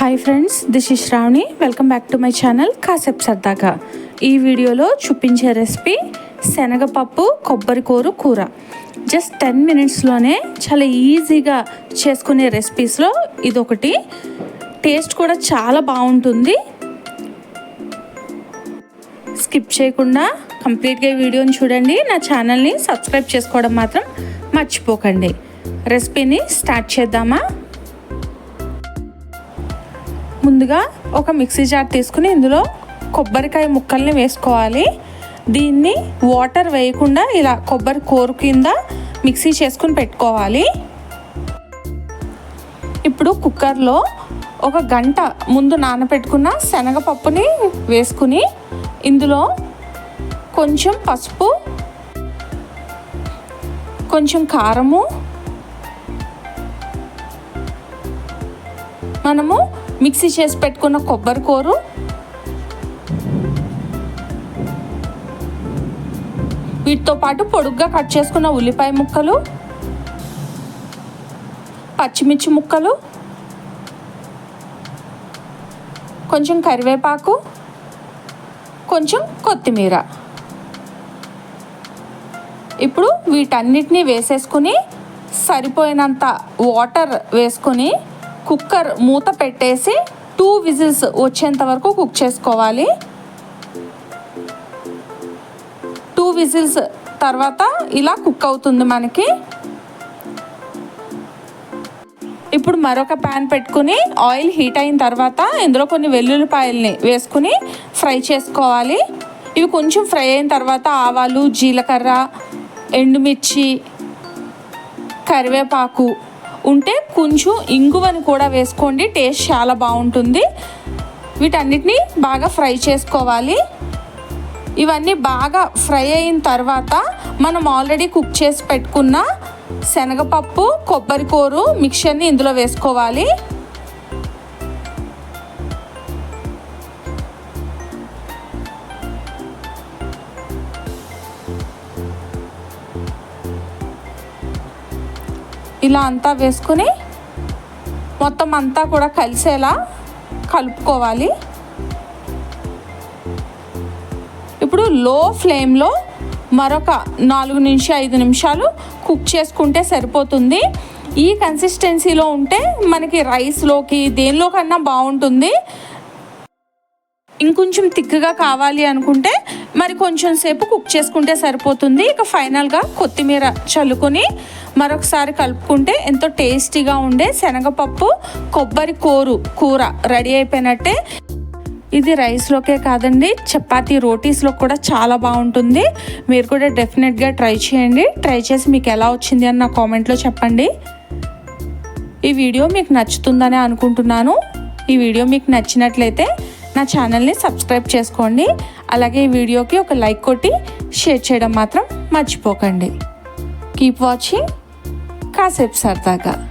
Hi friends this is Shravani welcome back to my channel కాసేపు సరదాగా ఈ వీడియోలో చూపించే రెసిపీ శనగపప్పు కొబ్బరి కూర. కూర జస్ట్ టెన్ మినిట్స్లోనే చాలా ఈజీగా చేసుకునే రెసిపీస్లో ఇదొకటి. టేస్ట్ కూడా చాలా బాగుంటుంది. స్కిప్ చేయకుండా కంప్లీట్గా వీడియోని చూడండి. నా ఛానల్ని సబ్స్క్రైబ్ చేసుకోవడం మాత్రం మర్చిపోకండి. రెసిపీని స్టార్ట్ చేద్దామా? ముందుగా ఒక మిక్సీ జార్ తీసుకుని ఇందులో కొబ్బరికాయ ముక్కల్ని వేసుకోవాలి. దీన్ని వాటర్ వేయకుండా ఇలా కొబ్బరి కూర కింద మిక్సీ చేసుకుని పెట్టుకోవాలి. ఇప్పుడు కుక్కర్లో ఒక గంట ముందు నానబెట్టుకున్న శనగపప్పుని వేసుకుని ఇందులో కొంచెం పసుపు కొంచెం కారము మనము మిక్సీ చేసి పెట్టుకున్న కొబ్బరి కూరు. వీటితో పాటు పొడుగ్గా కట్ చేసుకున్న ఉల్లిపాయ ముక్కలు. పచ్చిమిర్చి ముక్కలు. కొంచెం కరివేపాకు. కొంచెం కొత్తిమీర. ఇప్పుడు వీటన్నిటిని వేసేసుకుని సరిపోయినంత వాటర్ వేసుకొని కుక్కర్ మూత పెట్టేసి టూ విజిల్స్ వచ్చేంత వరకు కుక్ చేసుకోవాలి. టూ విజిల్స్ తర్వాత ఇలా కుక్ అవుతుంది మనకి. ఇప్పుడు మరొక ప్యాన్ పెట్టుకుని ఆయిల్ హీట్ అయిన తర్వాత ఇందులో కొన్ని వెల్లుల్లిపాయల్ని వేసుకుని ఫ్రై చేసుకోవాలి. ఇవి కొంచెం ఫ్రై అయిన తర్వాత ఆవాలు జీలకర్ర ఎండుమిర్చి కరివేపాకు ఉంటే కొంచెం ఇంగువను కూడా వేసుకోండి. టేస్ట్ చాలా బాగుంటుంది. వీటన్నిటిని బాగా ఫ్రై చేసుకోవాలి. ఇవన్నీ బాగా ఫ్రై అయిన తర్వాత మనం ఆల్రెడీ కుక్ చేసి పెట్టుకున్న శనగపప్పు కొబ్బరికూరు మిక్చర్ని ఇందులో వేసుకోవాలి. ఇలా అంతా వేసుకుని మొత్తం అంతా కూడా కలిసేలా కలుపుకోవాలి. ఇప్పుడు లో ఫ్లేమ్లో మరొక నాలుగు నుంచి ఐదు నిమిషాలు కుక్ చేసుకుంటే సరిపోతుంది. ఈ కన్సిస్టెన్సీలో ఉంటే మనకి రైస్లోకి దేనిలోకన్నా బాగుంటుంది. ఇంకొంచెం థిక్గా కావాలి అనుకుంటే మరి కొంచెం సేపు కుక్ చేసుకుంటే సరిపోతుంది. ఇక ఫైనల్గా కొత్తిమీర చల్లుకొని మరొకసారి కలుపుకుంటే ఎంతో టేస్టీగా ఉండే శనగపప్పు కొబ్బరి కూరు కూర రెడీ అయిపోయినట్టే. ఇది రైస్లోకే కాదండి చపాతీ రోటీస్లో కూడా చాలా బాగుంటుంది. మీరు కూడా డెఫినెట్గా ట్రై చేయండి. ట్రై చేసి మీకు ఎలా వచ్చింది అని నా కామెంట్లో చెప్పండి. ఈ వీడియో మీకు నచ్చుతుందని అనుకుంటున్నాను. ఈ వీడియో మీకు నచ్చినట్లయితే నా ఛానల్ని సబ్స్క్రైబ్ చేసుకోండి. అలాగే ఈ వీడియోకి ఒక లైక్ కొట్టి షేర్ చేయడం మాత్రం మర్చిపోకండి. Keep watching. కాసేపు సరదాగా.